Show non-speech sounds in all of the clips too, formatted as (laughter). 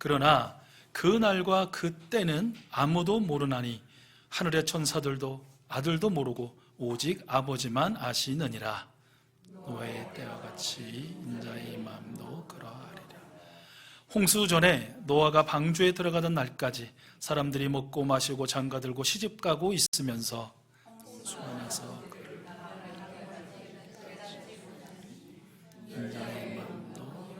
그러나 그 날과 그 때는 아무도 모르나니 하늘의 천사들도 아들도 모르고 오직 아버지만 아시느니라. 노아의 때와 같이 인자의 마음도 그러하리라. 홍수 전에 노아가 방주에 들어가던 날까지 사람들이 먹고 마시고 장가 들고 시집 가고 있으면서 홍수 안에서 그를 인자의 마음도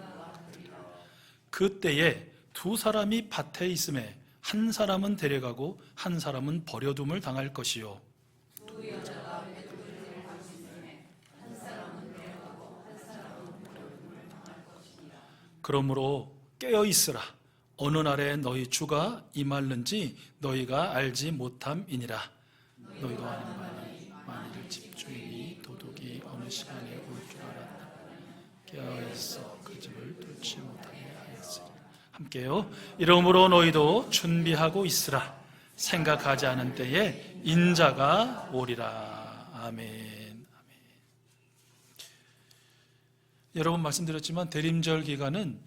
그때에 두 사람이 밭에 있음에 한 사람은 데려가고 한 사람은 버려둠을 당할 것이요. 그러므로 깨어 있으라. 어느 날에 너희 주가 임할는지 너희가 알지 못함이니라. 너희도 아는 바니 만일 집주인이 도둑이 어느 시간에 올 줄 알았다. 깨어 있어 그 집을 뚫지 못하게 하였으리 함께요 이러므로 너희도 준비하고 있으라 생각하지 않은 때에 인자가 오리라 아멘 아멘 여러분 말씀드렸지만 대림절 기간은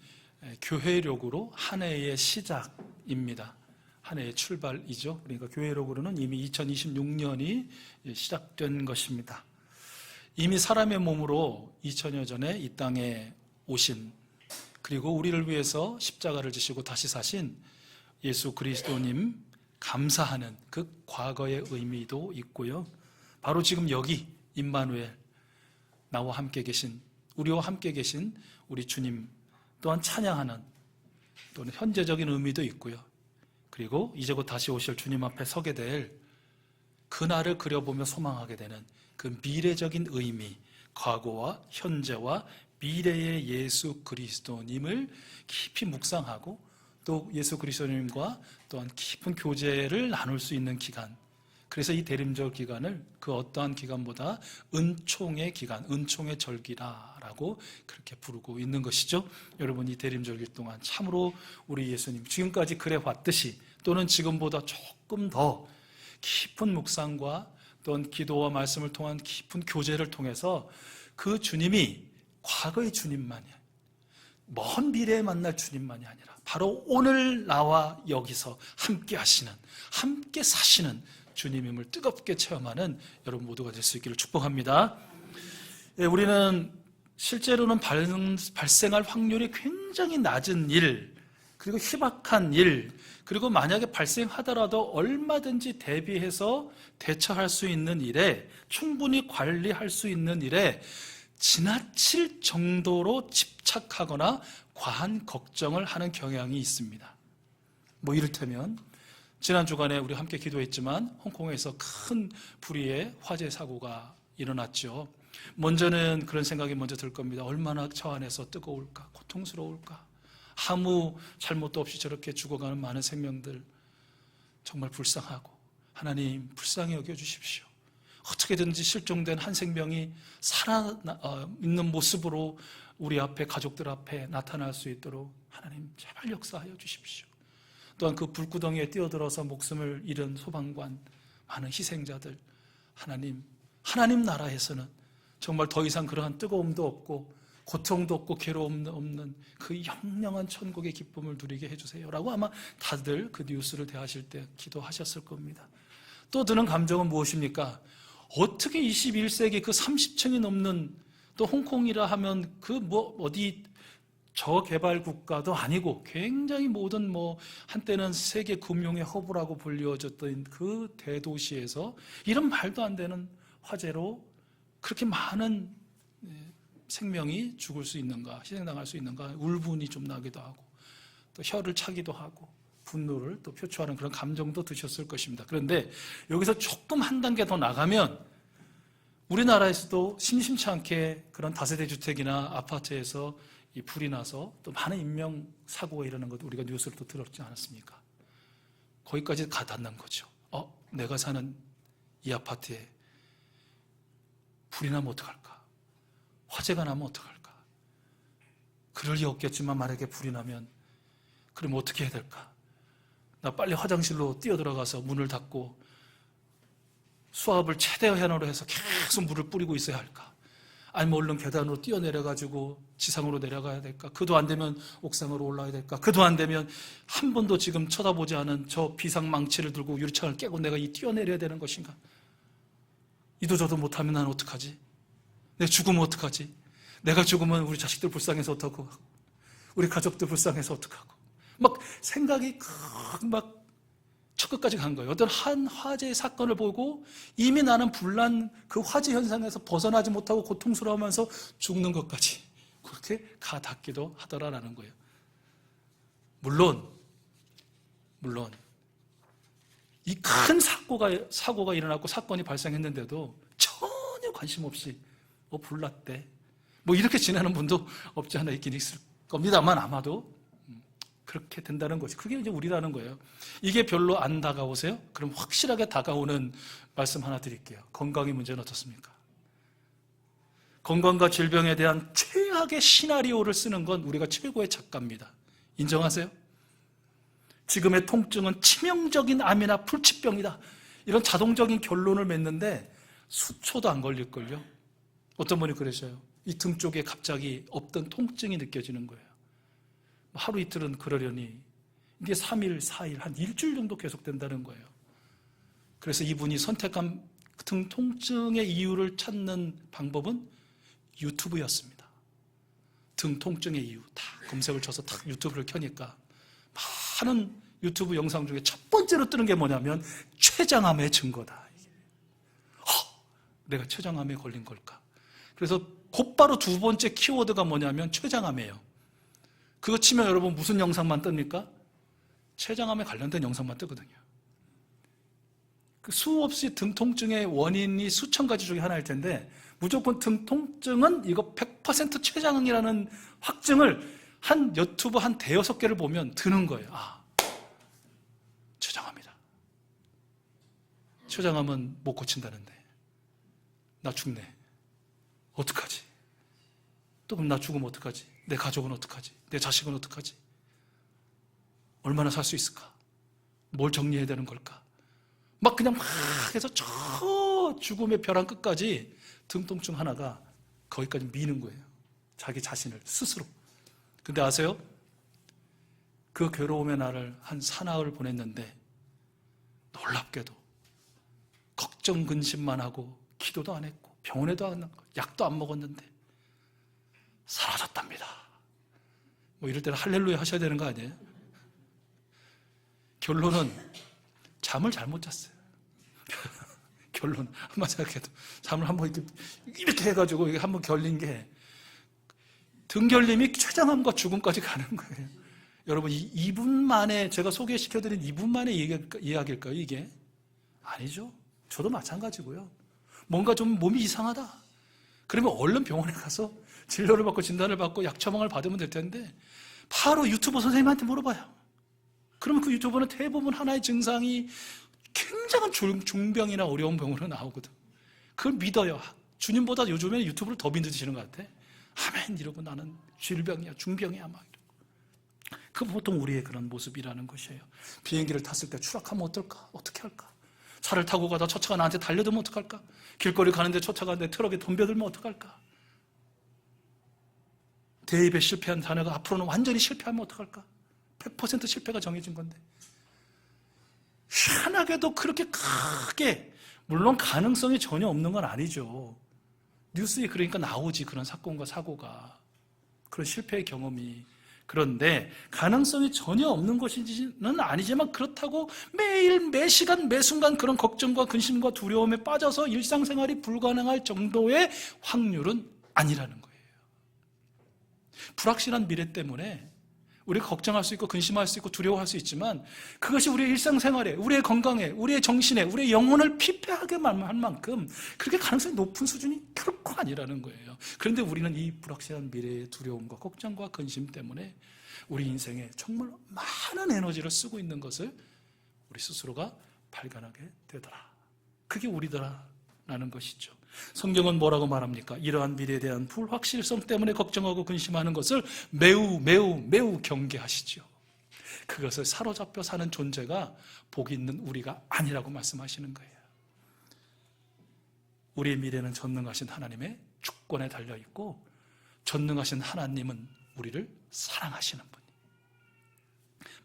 교회력으로 한 해의 시작입니다. 한 해의 출발이죠. 그러니까 교회력으로는 이미 2026년이 시작된 것입니다. 이미 사람의 몸으로 2000여 전에 이 땅에 오신 그리고 우리를 위해서 십자가를 지시고 다시 사신 예수 그리스도님 감사하는 그 과거의 의미도 있고요. 바로 지금 여기 임마누엘 나와 함께 계신 우리와 함께 계신 우리 주님 또한 찬양하는 또는 현재적인 의미도 있고요. 그리고 이제 곧 다시 오실 주님 앞에 서게 될 그날을 그려보며 소망하게 되는 그 미래적인 의미, 과거와 현재와 미래의 예수 그리스도님을 깊이 묵상하고 또 예수 그리스도님과 또한 깊은 교제를 나눌 수 있는 기간. 그래서 이 대림절 기간을 그 어떠한 기간보다 은총의 기간, 은총의 절기라라고 그렇게 부르고 있는 것이죠. 여러분 이 대림절기 동안 참으로 우리 예수님 지금까지 그래 왔듯이 또는 지금보다 조금 더 깊은 묵상과 또는 기도와 말씀을 통한 깊은 교제를 통해서 그 주님이 과거의 주님만이 먼 미래에 만날 주님만이 아니라 바로 오늘 나와 여기서 함께 하시는 함께 사시는 주님임을 뜨겁게 체험하는 여러분 모두가 될 수 있기를 축복합니다. 예, 우리는 실제로는 발, 발생할 확률이 굉장히 낮은 일, 그리고 희박한 일, 그리고 만약에 발생하더라도 얼마든지 대비해서 대처할 수 있는 일에 충분히 관리할 수 있는 일에 지나칠 정도로 집착하거나 과한 걱정을 하는 경향이 있습니다. 뭐 이를테면 지난 주간에 우리 함께 기도했지만 홍콩에서 큰 불의의 화재 사고가 일어났죠. 먼저는 그런 생각이 먼저 들 겁니다. 얼마나 저 안에서 뜨거울까, 고통스러울까. 아무 잘못도 없이 저렇게 죽어가는 많은 생명들 정말 불쌍하고 하나님 불쌍히 여겨 주십시오. 어떻게든지 실종된 한 생명이 살아 있는 모습으로 우리 앞에 가족들 앞에 나타날 수 있도록 하나님 제발 역사하여 주십시오. 또한 그 불구덩이에 뛰어들어서 목숨을 잃은 소방관 많은 희생자들 하나님 하나님 나라에서는 정말 더 이상 그러한 뜨거움도 없고 고통도 없고 괴로움도 없는 그 영영한 천국의 기쁨을 누리게 해주세요 라고 아마 다들 그 뉴스를 대하실 때 기도하셨을 겁니다. 또 드는 감정은 무엇입니까? 어떻게 21세기 그 30층이 넘는 또 홍콩이라 하면 그 뭐 어디 저개발 국가도 아니고 굉장히 모든 뭐 한때는 세계 금융의 허브라고 불리워졌던 그 대도시에서 이런 말도 안 되는 화재로 그렇게 많은 생명이 죽을 수 있는가, 희생당할 수 있는가, 울분이 좀 나기도 하고, 또 혀를 차기도 하고, 분노를 또 표출하는 그런 감정도 드셨을 것입니다. 그런데 여기서 조금 한 단계 더 나가면 우리나라에서도 심심치 않게 그런 다세대 주택이나 아파트에서 이 불이 나서 또 많은 인명 사고가 일어난 것도 우리가 뉴스로 또 들었지 않았습니까? 거기까지 가 닿는 거죠. 어, 내가 사는 이 아파트에 불이 나면 어떡할까? 화재가 나면 어떡할까? 그럴 리 없겠지만 만약에 불이 나면 그럼 어떻게 해야 될까? 나 빨리 화장실로 뛰어들어가서 문을 닫고 수압을 최대 한으로 해서 계속 물을 뿌리고 있어야 할까? 아니면 얼른 계단으로 뛰어내려가지고 지상으로 내려가야 될까? 그도 안 되면 옥상으로 올라야 될까? 그도 안 되면 한 번도 지금 쳐다보지 않은 저 비상망치를 들고 유리창을 깨고 내가 이 뛰어내려야 되는 것인가? 이도 저도 못하면 난 어떡하지? 내 죽으면 어떡하지? 내가 죽으면 우리 자식들 불쌍해서 어떡하고? 우리 가족들 불쌍해서 어떡하고? 막 생각이 막 척끝까지 간 거예요. 어떤 한 화재의 사건을 보고 이미 나는 불난 그 화재 현상에서 벗어나지 못하고 고통스러워하면서 죽는 것까지 그렇게 가 닿기도 하더라라는 거예요. 물론 물론 이 큰 사고가 사고가 일어났고 사건이 발생했는데도 전혀 관심 없이 뭐 불났대 뭐 이렇게 지내는 분도 없지 않아 있긴 있을 겁니다만 아마도 음, 그렇게 된다는 것이 그게 이제 우리라는 거예요. 이게 별로 안 다가오세요? 그럼 확실하게 다가오는 말씀 하나 드릴게요. 건강의 문제는 어떻습니까? 건강과 질병에 대한 최악의 시나리오를 쓰는 건 우리가 최고의 작가입니다. 인정하세요? 지금의 통증은 치명적인 암이나 불치병이다. 이런 자동적인 결론을 맺는데 수초도 안 걸릴걸요? 어떤 분이 그러셔요. 이 등 쪽에 갑자기 없던 통증이 느껴지는 거예요. 하루 이틀은 그러려니 이게 3일, 4일, 한 일주일 정도 계속된다는 거예요. 그래서 이분이 선택한 등 통증의 이유를 찾는 방법은 유튜브였습니다. 등 통증의 이유 다 검색을 쳐서 딱 유튜브를 켜니까 많은 유튜브 영상 중에 첫 번째로 뜨는 게 뭐냐면 췌장암의 증거다. 허! 내가 췌장암에 걸린 걸까? 그래서 곧바로 두 번째 키워드가 뭐냐면 췌장암이에요. 그거 치면 여러분 무슨 영상만 뜹니까? 췌장암에 관련된 영상만 뜨거든요. 그 수없이 등 통증의 원인이 수천 가지 중에 하나일 텐데 무조건 등 통증은 이거 100% 췌장암이라는 확증을 한 유튜브 한 대여섯 개를 보면 드는 거예요. 아, 췌장암이다. 췌장암은 못 고친다는데 나 죽네. 어떡하지? 또 그럼 나 죽으면 어떡하지? 내 가족은 어떡하지? 내 자식은 어떡하지? 얼마나 살 수 있을까? 뭘 정리해야 되는 걸까? 막 그냥 막 해서 저 죽음의 벼랑 끝까지 등통증 하나가 거기까지 미는 거예요. 자기 자신을 스스로. 근데 아세요? 그 괴로움의 날을 한 사나흘 보냈는데 놀랍게도 걱정 근심만 하고 기도도 안 했고 병원에도 안 약도 안 먹었는데 사라졌답니다. 뭐 이럴 때는 할렐루야 하셔야 되는 거 아니에요? 결론은 잠을 잘못 잤어요. (laughs) 결론 한번 생각해도 잠을 한번 이렇게 이렇게 해가지고 한번 결린 게 등결림이 췌장암과 죽음까지 가는 거예요. 여러분 이 2분 만에 제가 소개시켜드린 2분 만에 이야기일까요 이게? 아니죠. 저도 마찬가지고요. 뭔가 좀 몸이 이상하다. 그러면 얼른 병원에 가서 진료를 받고 진단을 받고 약 처방을 받으면 될 텐데 바로 유튜버 선생님한테 물어봐요. 그러면 그 유튜버는 대부분 하나의 증상이 굉장한 중병이나 어려운 병으로 나오거든. 그걸 믿어요. 주님보다 요즘에 유튜브를 더 믿으시는 것 같아. 아멘 이러고 나는 질병이야 중병이야 막 이러고. 그 보통 우리의 그런 모습이라는 것이에요. 비행기를 탔을 때 추락하면 어떨까? 어떻게 할까? 차를 타고 가다 첫 차가 나한테 달려들면 어떡할까? 길거리 가는데 첫 차가 내 트럭에 덤벼들면 어떡할까? 대입에 실패한 자녀가 앞으로는 완전히 실패하면 어떡할까? 100% 실패가 정해진 건데. 희한하게도 그렇게 크게, 물론 가능성이 전혀 없는 건 아니죠. 뉴스에 그러니까 나오지, 그런 사건과 사고가. 그런 실패의 경험이. 그런데 가능성이 전혀 없는 것이는 아니지만 그렇다고 매일 매 시간 매 순간 그런 걱정과 근심과 두려움에 빠져서 일상생활이 불가능할 정도의 확률은 아니라는 거예요. 불확실한 미래 때문에 우리가 걱정할 수 있고 근심할 수 있고 두려워할 수 있지만 그것이 우리의 일상생활에 우리의 건강에 우리의 정신에 우리의 영혼을 피폐하게 할 만큼 그렇게 가능성이 높은 수준이 결코 아니라는 거예요. 그런데 우리는 이 불확실한 미래의 두려움과 걱정과 근심 때문에 우리 인생에 정말 많은 에너지를 쓰고 있는 것을 우리 스스로가 발견하게 되더라. 그게 우리더라라는 것이죠. 성경은 뭐라고 말합니까? 이러한 미래에 대한 불확실성 때문에 걱정하고 근심하는 것을 매우 매우 매우 경계하시죠. 그것을 사로잡혀 사는 존재가 복 있는 우리가 아니라고 말씀하시는 거예요. 우리의 미래는 전능하신 하나님의 주권에 달려 있고 전능하신 하나님은 우리를 사랑하시는 분.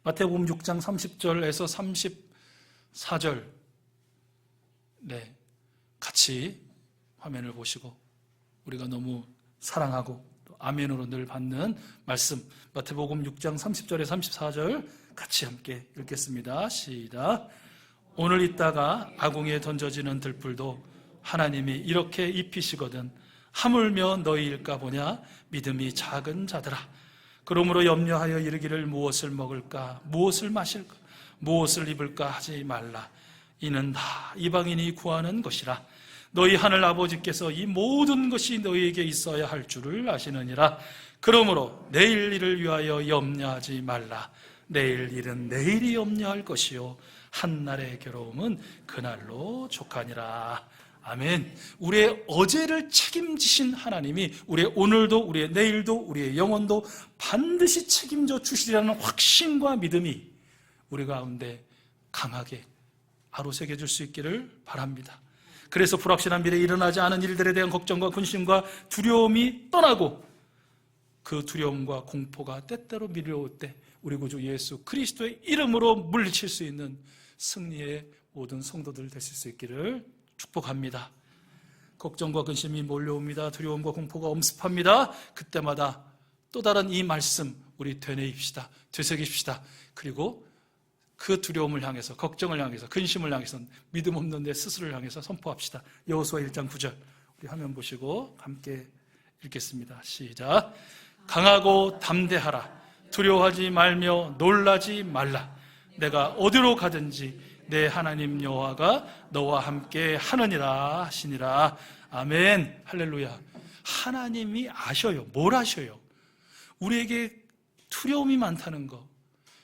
마태복음 6장 30절에서 34절 네. 같이 화면을 보시고 우리가 너무 사랑하고 또 아멘으로 늘 받는 말씀 마태복음 6장 30절에 34절 같이 함께 읽겠습니다. 시작. 오늘 있다가 아궁이에 던져지는 들불도 하나님이 이렇게 입히시거든 하물며 너희일까 보냐? 믿음이 작은 자들아. 그러므로 염려하여 이르기를 무엇을 먹을까? 무엇을 마실까? 무엇을 입을까 하지 말라. 이는 다 이방인이 구하는 것이라 너희 하늘 아버지께서 이 모든 것이 너희에게 있어야 할 줄을 아시느니라 그러므로 내일 일을 위하여 염려하지 말라 내일 일은 내일이 염려할 것이요 한날의 괴로움은 그날로 족하니라 아멘. 우리의 어제를 책임지신 하나님이 우리의 오늘도 우리의 내일도 우리의 영혼도 반드시 책임져 주시리라는 확신과 믿음이 우리 가운데 강하게 아로 새겨 줄 수 있기를 바랍니다. 그래서 불확실한 미래에 일어나지 않은 일들에 대한 걱정과 근심과 두려움이 떠나고 그 두려움과 공포가 때때로 밀려올 때 우리 구주 예수 그리스도의 이름으로 물리칠 수 있는 승리의 모든 성도들 되실 수 있기를 축복합니다. 걱정과 근심이 몰려옵니다. 두려움과 공포가 엄습합니다. 그때마다 또 다른 이 말씀 우리 되뇌입시다. 되새깁시다. 그리고 그 두려움을 향해서 걱정을 향해서 근심을 향해서 믿음 없는 내 스스로를 향해서 선포합시다. 여호수아 1장 9절. 우리 화면 보시고 함께 읽겠습니다. 시작. 강하고 담대하라. 두려워하지 말며 놀라지 말라. 내가 어디로 가든지 내 하나님 여호와가 너와 함께 하느니라 하시니라. 아멘. 할렐루야. 하나님이 아셔요. 뭘 아셔요? 우리에게 두려움이 많다는 거.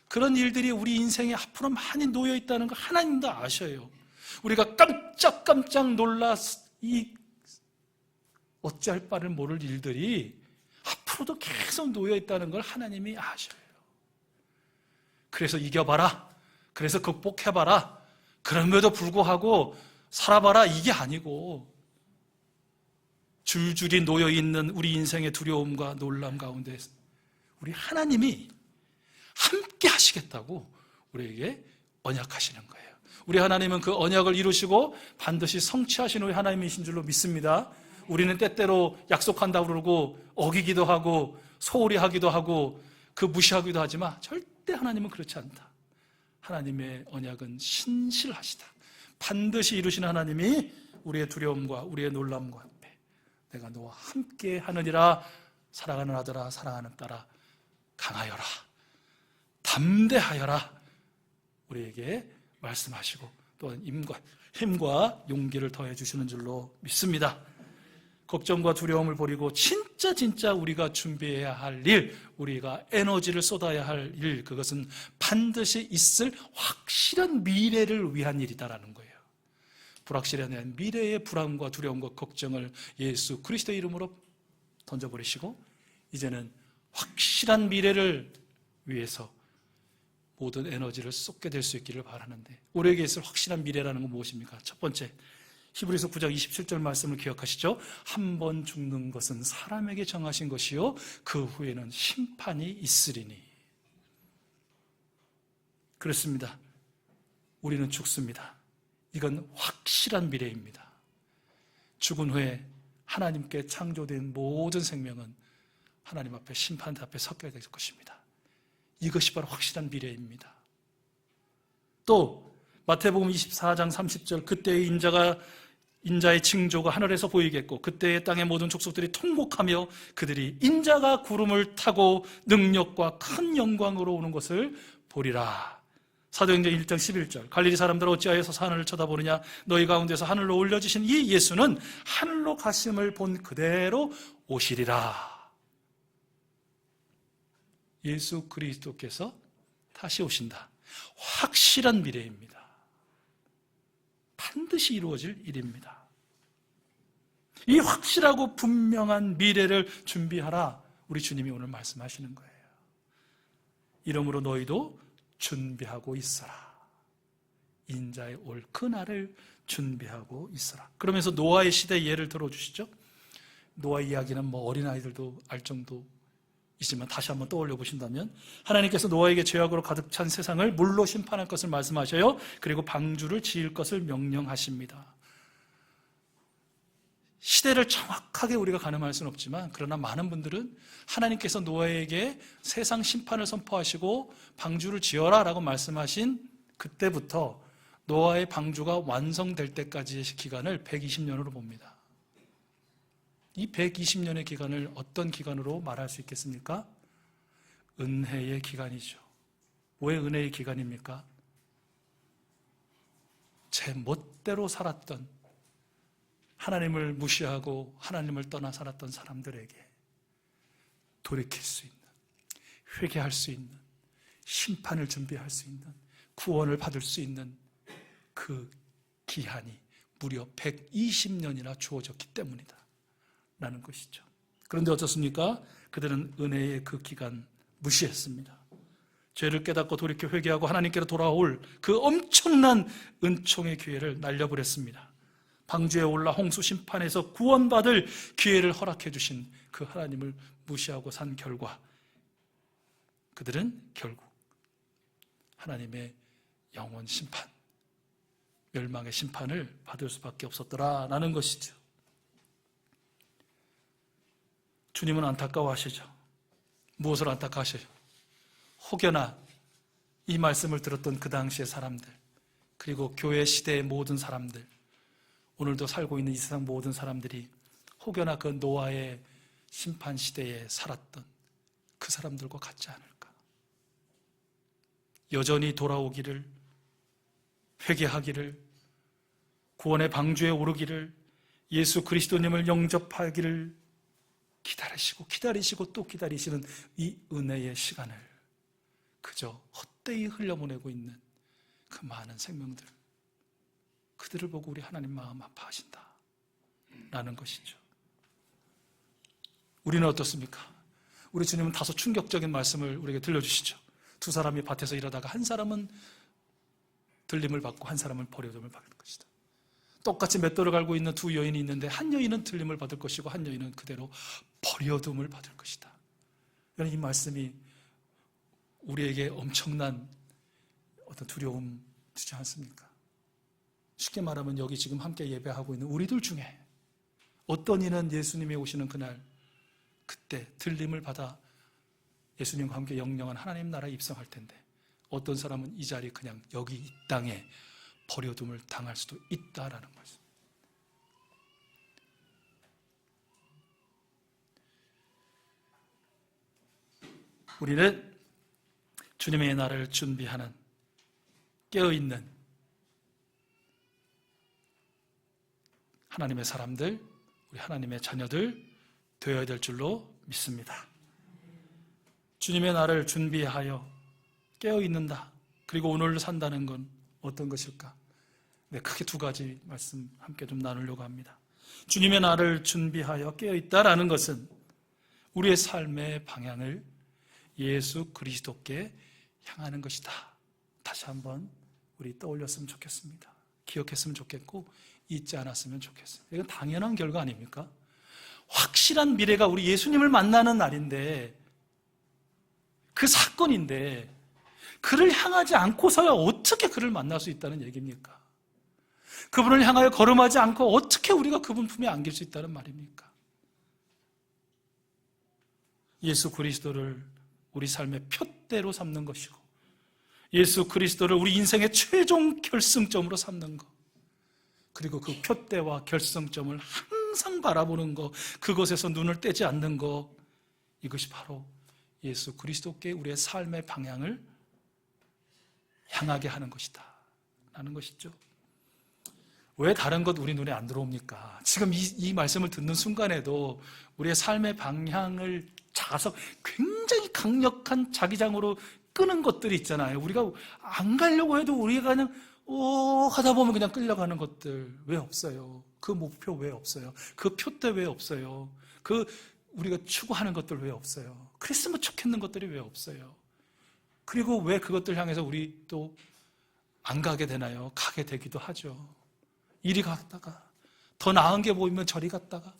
그런 일들이 우리 인생에 앞으로 많이 놓여 있다는 거 하나님도 아셔요. 우리가 깜짝깜짝 놀라 이 어찌할 바를 모를 일들이 앞으로도 계속 놓여 있다는 걸 하나님이 아셔요. 그래서 이겨봐라. 그래서 극복해봐라. 그럼에도 불구하고 살아봐라. 이게 아니고 줄줄이 놓여 있는 우리 인생의 두려움과 놀람 가운데 우리 하나님이 함께 하시겠다고 우리에게 언약하시는 거예요. 우리 하나님은 그 언약을 이루시고 반드시 성취하시는 우리 하나님이신 줄로 믿습니다. 우리는 때때로 약속한다고 그러고 어기기도 하고 소홀히 하기도 하고 그 무시하기도 하지만 절대 하나님은 그렇지 않다. 하나님의 언약은 신실하시다. 반드시 이루시는 하나님이 우리의 두려움과 우리의 놀람과 앞에 내가 너와 함께 하느니라 사랑하는 아들아 사랑하는 딸아 강하여라 담대하여라 우리에게 말씀하시고 또한 힘과, 힘과 용기를 더해 주시는 줄로 믿습니다. 걱정과 두려움을 버리고 진짜 진짜 우리가 준비해야 할 일, 우리가 에너지를 쏟아야 할 일, 그것은 반드시 있을 확실한 미래를 위한 일이다라는 거예요. 불확실한 미래의 불안과 두려움과 걱정을 예수 그리스도 이름으로 던져버리시고 이제는 확실한 미래를 위해서 모든 에너지를 쏟게 될 수 있기를 바라는데 우리에게 있을 확실한 미래라는 건 무엇입니까? 첫 번째 히브리서 9장 27절 말씀을 기억하시죠? 한 번 죽는 것은 사람에게 정하신 것이요 그 후에는 심판이 있으리니 그렇습니다. 우리는 죽습니다. 이건 확실한 미래입니다. 죽은 후에 하나님께 창조된 모든 생명은 하나님 앞에 심판 앞에 섞여야 될 것입니다. 이것이 바로 확실한 미래입니다. 또 마태복음 24장 30절 그때의 인자가 인자의 징조가 하늘에서 보이겠고 그때의 땅의 모든 족속들이 통곡하며 그들이 인자가 구름을 타고 능력과 큰 영광으로 오는 것을 보리라. 사도행전 1장 11절 갈릴리 사람들 어찌하여서 하늘을 쳐다보느냐 너희 가운데서 하늘로 올려지신 이 예수는 하늘로 가심을 본 그대로 오시리라. 예수 그리스도께서 다시 오신다. 확실한 미래입니다. 반드시 이루어질 일입니다. 이 확실하고 분명한 미래를 준비하라. 우리 주님이 오늘 말씀하시는 거예요. 이러므로 너희도 준비하고 있어라. 인자의 올 그날을 준비하고 있어라. 그러면서 노아의 시대 예를 들어주시죠. 노아 이야기는 뭐 어린아이들도 알 정도 이지만 다시 한번 떠올려 보신다면 하나님께서 노아에게 죄악으로 가득 찬 세상을 물로 심판할 것을 말씀하셔요. 그리고 방주를 지을 것을 명령하십니다. 시대를 정확하게 우리가 가늠할 수는 없지만 그러나 많은 분들은 하나님께서 노아에게 세상 심판을 선포하시고 방주를 지어라라고 말씀하신 그때부터 노아의 방주가 완성될 때까지의 기간을 120년으로 봅니다. 이 120년의 기간을 어떤 기간으로 말할 수 있겠습니까? 은혜의 기간이죠. 왜 은혜의 기간입니까? 제 멋대로 살았던 하나님을 무시하고 하나님을 떠나 살았던 사람들에게 돌이킬 수 있는, 회개할 수 있는, 심판을 준비할 수 있는, 구원을 받을 수 있는 그 기한이 무려 120년이나 주어졌기 때문이다. 라는 것이죠. 그런데 어떻습니까? 그들은 은혜의 그 기간 무시했습니다. 죄를 깨닫고 돌이켜 회개하고 하나님께로 돌아올 그 엄청난 은총의 기회를 날려버렸습니다. 방주에 올라 홍수 심판에서 구원받을 기회를 허락해 주신 그 하나님을 무시하고 산 결과 그들은 결국 하나님의 영원 심판, 멸망의 심판을 받을 수밖에 없었더라라는 것이죠. 주님은 안타까워하시죠. 무엇을 안타까워하셔요? 혹여나 이 말씀을 들었던 그 당시의 사람들, 그리고 교회 시대의 모든 사람들, 오늘도 살고 있는 이 세상 모든 사람들이 혹여나 그 노아의 심판 시대에 살았던 그 사람들과 같지 않을까. 여전히 돌아오기를, 회개하기를, 구원의 방주에 오르기를, 예수 그리스도님을 영접하기를 기다리시고 기다리시고 또 기다리시는 이 은혜의 시간을 그저 헛되이 흘려보내고 있는 그 많은 생명들 그들을 보고 우리 하나님 마음 아파하신다. 라는 것이죠. 우리는 어떻습니까? 우리 주님은 다소 충격적인 말씀을 우리에게 들려주시죠. 두 사람이 밭에서 일하다가 한 사람은 들림을 받고 한 사람은 버려둠을 받을 것이다. 똑같이 맷돌을 갈고 있는 두 여인이 있는데 한 여인은 들림을 받을 것이고 한 여인은 그대로 버려둠을 받을 것이다. 이 말씀이 우리에게 엄청난 어떤 두려움 주지 않습니까? 쉽게 말하면 여기 지금 함께 예배하고 있는 우리들 중에 어떤 이는 예수님이 오시는 그날 그때 들림을 받아 예수님과 함께 영영한 하나님 나라에 입성할 텐데 어떤 사람은 이 자리 그냥 여기 이 땅에 버려둠을 당할 수도 있다라는 거죠. 우리는 주님의 날을 준비하는 깨어있는 하나님의 사람들, 우리 하나님의 자녀들 되어야 될 줄로 믿습니다. 주님의 날을 준비하여 깨어 있는다. 그리고 오늘 산다는 건 어떤 것일까? 네, 크게 두 가지 말씀 함께 좀 나누려고 합니다. 주님의 날을 준비하여 깨어 있다라는 것은 우리의 삶의 방향을 예수 그리스도께 향하는 것이다. 다시 한번 우리 떠올렸으면 좋겠습니다. 기억했으면 좋겠고 잊지 않았으면 좋겠습니다. 이건 당연한 결과 아닙니까? 확실한 미래가 우리 예수님을 만나는 날인데 그 사건인데 그를 향하지 않고서야 어떻게 그를 만날 수 있다는 얘기입니까? 그분을 향하여 걸음하지 않고 어떻게 우리가 그분 품에 안길 수 있다는 말입니까? 예수 그리스도를 우리 삶의 표대로 삼는 것이고 예수 그리스도를 우리 인생의 최종 결승점으로 삼는 것 그리고 그 표대와 결승점을 항상 바라보는 것 그것에서 눈을 떼지 않는 것 이것이 바로 예수 그리스도께 우리의 삶의 방향을 향하게 하는 것이다 라는 것이죠 왜 다른 것 우리 눈에 안 들어옵니까? 지금 이, 이 말씀을 듣는 순간에도 우리의 삶의 방향을 작아서 굉장히 강력한 자기장으로 끄는 것들이 있잖아요. 우리가 안 가려고 해도 우리가 그냥 오 하다 보면 그냥 끌려가는 것들 왜 없어요? 그 목표 왜 없어요? 그 표대 왜 없어요? 그 우리가 추구하는 것들 왜 없어요? 그랬으면 좋겠는 것들이 왜 없어요? 그리고 왜 그것들 향해서 우리 또 안 가게 되나요? 가게 되기도 하죠. 이리 갔다가 더 나은 게 보이면 저리 갔다가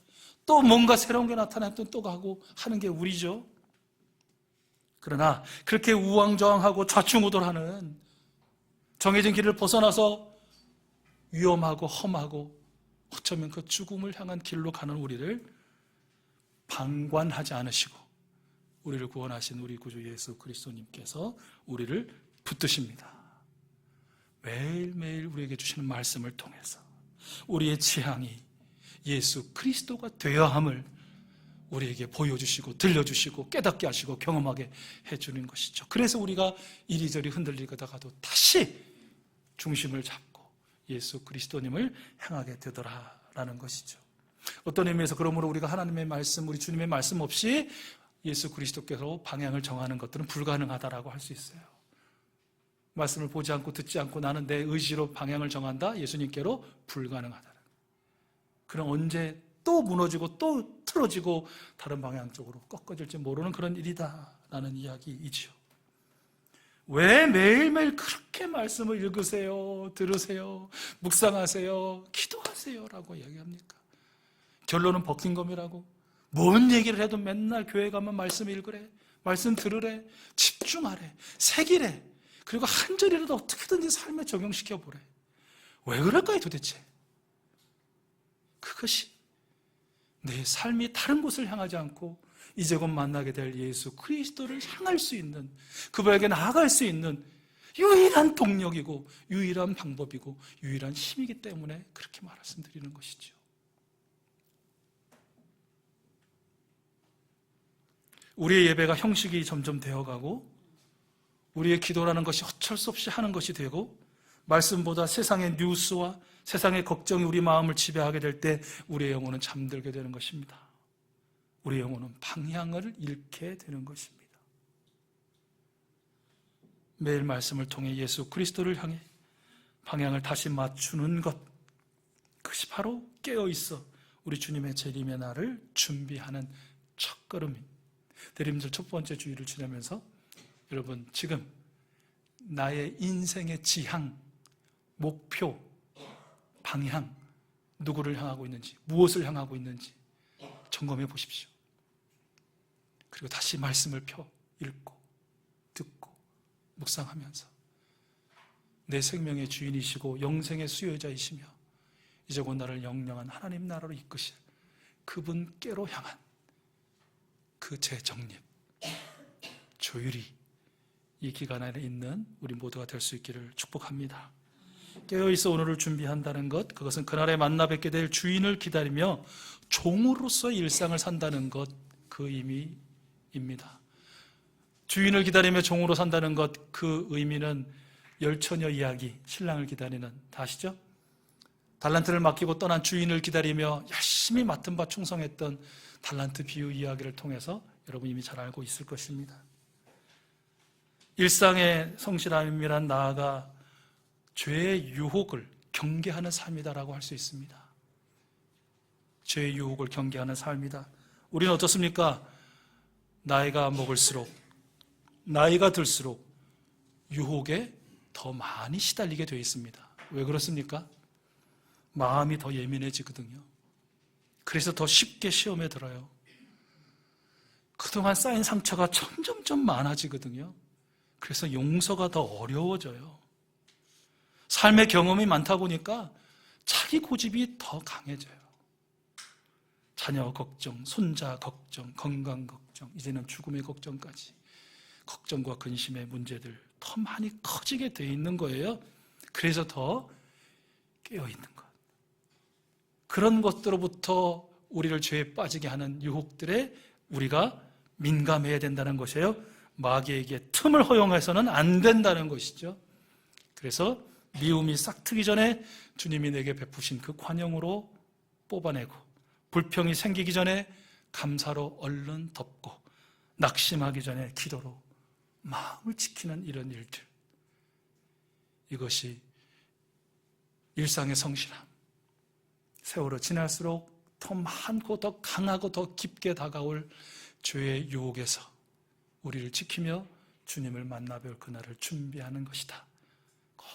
또 뭔가 새로운 게 나타나면 또 가고 하는 게 우리죠. 그러나 그렇게 우왕좌왕하고 좌충우돌하는 정해진 길을 벗어나서 위험하고 험하고 어쩌면 그 죽음을 향한 길로 가는 우리를 방관하지 않으시고 우리를 구원하신 우리 구주 예수 그리스도님께서 우리를 붙드십니다. 매일매일 우리에게 주시는 말씀을 통해서 우리의 지향이 예수 그리스도가 되어야 함을 우리에게 보여주시고 들려주시고 깨닫게 하시고 경험하게 해주는 것이죠. 그래서 우리가 이리저리 흔들리다가도 다시 중심을 잡고 예수 그리스도님을 향하게 되더라라는 것이죠. 어떤 의미에서 그러므로 우리가 하나님의 말씀, 우리 주님의 말씀 없이 예수 그리스도께서 방향을 정하는 것들은 불가능하다라고 할 수 있어요. 말씀을 보지 않고 듣지 않고 나는 내 의지로 방향을 정한다? 예수님께로 불가능하다. 그럼 언제 또 무너지고 또 틀어지고 다른 방향 쪽으로 꺾어질지 모르는 그런 일이다라는 이야기이지요. 왜 매일매일 그렇게 말씀을 읽으세요, 들으세요, 묵상하세요, 기도하세요라고 이야기합니까? 결론은 버킹검이라고. 뭔 얘기를 해도 맨날 교회 가면 말씀 읽으래, 말씀 들으래, 집중하래, 새기래. 그리고 한 절이라도 어떻게든지 삶에 적용시켜 보래. 왜 그럴까요, 도대체? 그것이 내 삶이 다른 곳을 향하지 않고 이제 곧 만나게 될 예수 그리스도를 향할 수 있는 그분에게 나아갈 수 있는 유일한 동력이고 유일한 방법이고 유일한 힘이기 때문에 그렇게 말씀드리는 것이죠. 우리의 예배가 형식이 점점 되어가고 우리의 기도라는 것이 어쩔 수 없이 하는 것이 되고 말씀보다 세상의 뉴스와 세상의 걱정이 우리 마음을 지배하게 될 때 우리의 영혼은 잠들게 되는 것입니다. 우리의 영혼은 방향을 잃게 되는 것입니다. 매일 말씀을 통해 예수 그리스도를 향해 방향을 다시 맞추는 것 그것이 바로 깨어 있어 우리 주님의 재림의 날을 준비하는 첫 걸음인 대림절 첫 번째 주일을 지나면서 여러분 지금 나의 인생의 지향 목표 방향, 누구를 향하고 있는지, 무엇을 향하고 있는지 점검해 보십시오. 그리고 다시 말씀을 펴 읽고, 듣고, 묵상하면서 내 생명의 주인이시고 영생의 수요자이시며 이제 곧 나를 영영한 하나님 나라로 이끄실 그분께로 향한 그제 정립, 조율이 이 기간 안에 있는 우리 모두가 될 수 있기를 축복합니다. 깨어있어 오늘을 준비한다는 것, 그것은 그날에 만나 뵙게 될 주인을 기다리며 종으로서 일상을 산다는 것, 그 의미입니다. 주인을 기다리며 종으로 산다는 것, 그 의미는 열처녀 이야기, 신랑을 기다리는, 다시죠? 달란트를 맡기고 떠난 주인을 기다리며 열심히 맡은 바 충성했던 달란트 비유 이야기를 통해서 여러분 이미 잘 알고 있을 것입니다. 일상의 성실함이란 나아가 죄의 유혹을 경계하는 삶이다라고 할 수 있습니다. 죄의 유혹을 경계하는 삶이다. 우리는 어떻습니까? 나이가 먹을수록, 나이가 들수록 유혹에 더 많이 시달리게 되어 있습니다. 왜 그렇습니까? 마음이 더 예민해지거든요. 그래서 더 쉽게 시험에 들어요. 그동안 쌓인 상처가 점점점 많아지거든요. 그래서 용서가 더 어려워져요. 삶의 경험이 많다 보니까 자기 고집이 더 강해져요. 자녀 걱정, 손자 걱정, 건강 걱정, 이제는 죽음의 걱정까지 걱정과 근심의 문제들 더 많이 커지게 돼 있는 거예요. 그래서 더 깨어 있는 것. 그런 것들로부터 우리를 죄에 빠지게 하는 유혹들에 우리가 민감해야 된다는 것이에요. 마귀에게 틈을 허용해서는 안 된다는 것이죠. 그래서 미움이 싹 트기 전에 주님이 내게 베푸신 그 관용으로 뽑아내고 불평이 생기기 전에 감사로 얼른 덮고 낙심하기 전에 기도로 마음을 지키는 이런 일들. 이것이 일상의 성실함. 세월이 지날수록 더 많고 더 강하고 더 깊게 다가올 죄의 유혹에서 우리를 지키며 주님을 만나 뵐 그날을 준비하는 것이다.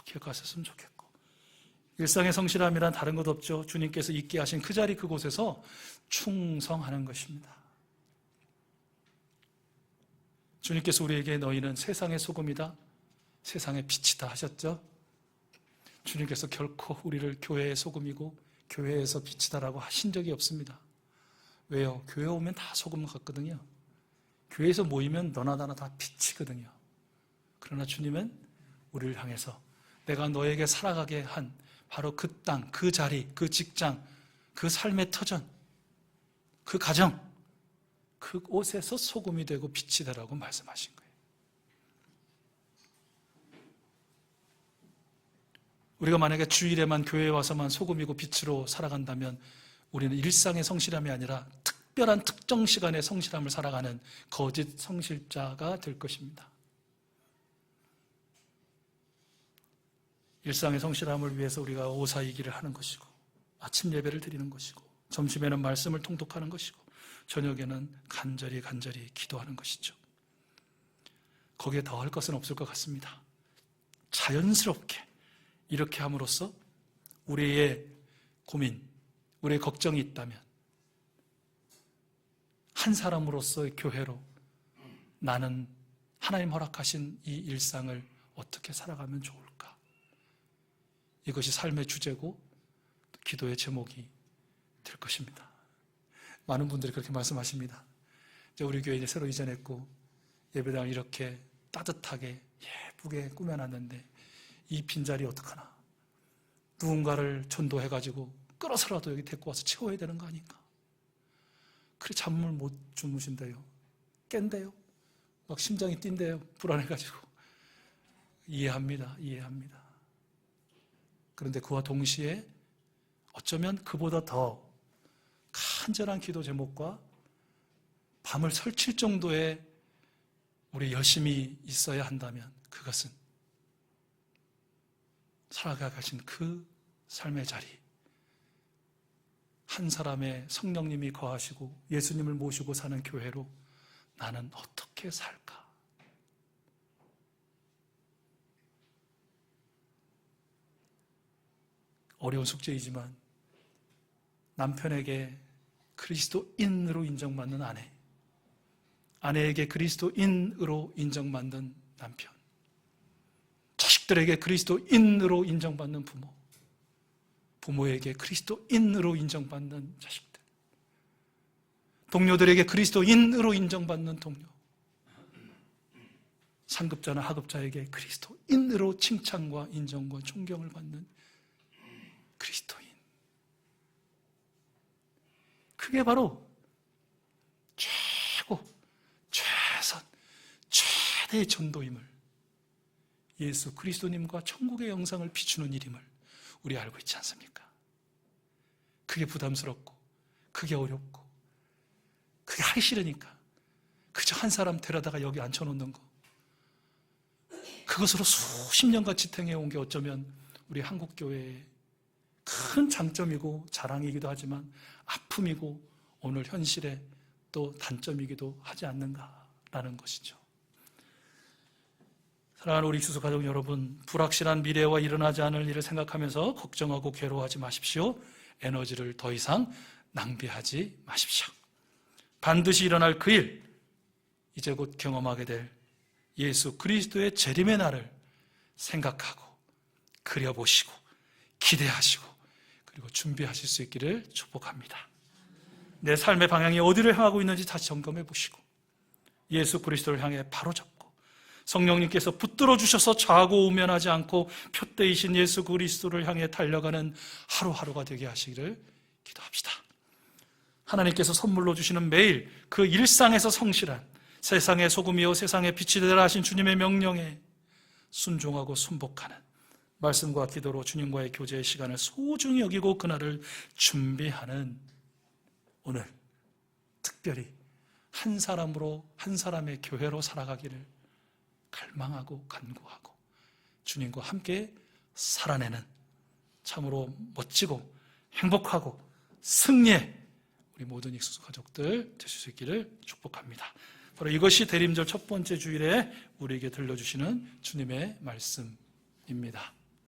꼭 기억하셨으면 좋겠고 일상의 성실함이란 다른 것 없죠. 주님께서 있게 하신 그 자리 그곳에서 충성하는 것입니다. 주님께서 우리에게 너희는 세상의 소금이다. 세상의 빛이다 하셨죠. 주님께서 결코 우리를 교회의 소금이고 교회에서 빛이다라고 하신 적이 없습니다. 왜요? 교회 오면 다 소금 같거든요. 교회에서 모이면 너나 나나 다 빛이거든요. 그러나 주님은 우리를 향해서 내가 너에게 살아가게 한 바로 그 땅, 그 자리, 그 직장, 그 삶의 터전, 그 가정, 그 옷에서 소금이 되고 빛이 되라고 말씀하신 거예요. 우리가 만약에 주일에만 교회에 와서만 소금이고 빛으로 살아간다면 우리는 일상의 성실함이 아니라 특별한 특정 시간의 성실함을 살아가는 거짓 성실자가 될 것입니다. 일상의 성실함을 위해서 우리가 오사이기를 하는 것이고 아침 예배를 드리는 것이고 점심에는 말씀을 통독하는 것이고 저녁에는 간절히 간절히 기도하는 것이죠. 거기에 더할 것은 없을 것 같습니다. 자연스럽게 이렇게 함으로써 우리의 고민, 우리의 걱정이 있다면 한 사람으로서의 교회로 나는 하나님 허락하신 이 일상을 어떻게 살아가면 좋을까? 이것이 삶의 주제고 기도의 제목이 될 것입니다. 많은 분들이 그렇게 말씀하십니다. 이제 우리 교회 이제 새로 이전했고 예배당을 이렇게 따뜻하게 예쁘게 꾸며놨는데 이 빈자리 어떡하나? 누군가를 전도해가지고 끌어서라도 여기 데리고 와서 채워야 되는 거 아닌가? 그래 잠을 못 주무신대요. 깬대요. 막 심장이 뛴대요. 불안해가지고. 이해합니다. 이해합니다. 그런데 그와 동시에 어쩌면 그보다 더 간절한 기도 제목과 밤을 설칠 정도의 우리 열심히 있어야 한다면 그것은 살아가 가신 그 삶의 자리 한 사람의 성령님이 거하시고 예수님을 모시고 사는 교회로 나는 어떻게 살까? 어려운 숙제이지만 남편에게 그리스도인으로 인정받는 아내, 아내에게 그리스도인으로 인정받는 남편, 자식들에게 그리스도인으로 인정받는 부모, 부모에게 그리스도인으로 인정받는 자식들, 동료들에게 그리스도인으로 인정받는 동료, 상급자나 하급자에게 그리스도인으로 칭찬과 인정과 존경을 받는 그리스도인. 그게 바로 최고, 최선, 최대의 전도임을 예수 그리스도님과 천국의 영상을 비추는 일임을 우리 알고 있지 않습니까? 그게 부담스럽고, 그게 어렵고, 그게 하기 싫으니까 그저 한 사람 데려다가 여기 앉혀놓는 거. 그것으로 수십 년간 지탱해 온 게 어쩌면 우리 한국 교회의 큰 장점이고 자랑이기도 하지만 아픔이고 오늘 현실의 또 단점이기도 하지 않는가라는 것이죠. 사랑하는 우리 주수 가족 여러분, 불확실한 미래와 일어나지 않을 일을 생각하면서 걱정하고 괴로워하지 마십시오. 에너지를 더 이상 낭비하지 마십시오. 반드시 일어날 그 일, 이제 곧 경험하게 될 예수 그리스도의 재림의 날을 생각하고 그려보시고 기대하시고 그리고 준비하실 수 있기를 축복합니다. 내 삶의 방향이 어디를 향하고 있는지 다시 점검해 보시고 예수 그리스도를 향해 바로 잡고 성령님께서 붙들어 주셔서 좌고 우면하지 않고 표대이신 예수 그리스도를 향해 달려가는 하루하루가 되게 하시기를 기도합시다. 하나님께서 선물로 주시는 매일 그 일상에서 성실한 세상의 소금이요 세상의 빛이 되라 하신 주님의 명령에 순종하고 순복하는 말씀과 기도로 주님과의 교제의 시간을 소중히 여기고 그날을 준비하는 오늘 특별히 한 사람으로 한 사람의 교회로 살아가기를 갈망하고 간구하고 주님과 함께 살아내는 참으로 멋지고 행복하고 승리의 우리 모든 익수수 가족들 되실 수 있기를 축복합니다. 바로 이것이 대림절 첫 번째 주일에 우리에게 들려주시는 주님의 말씀입니다.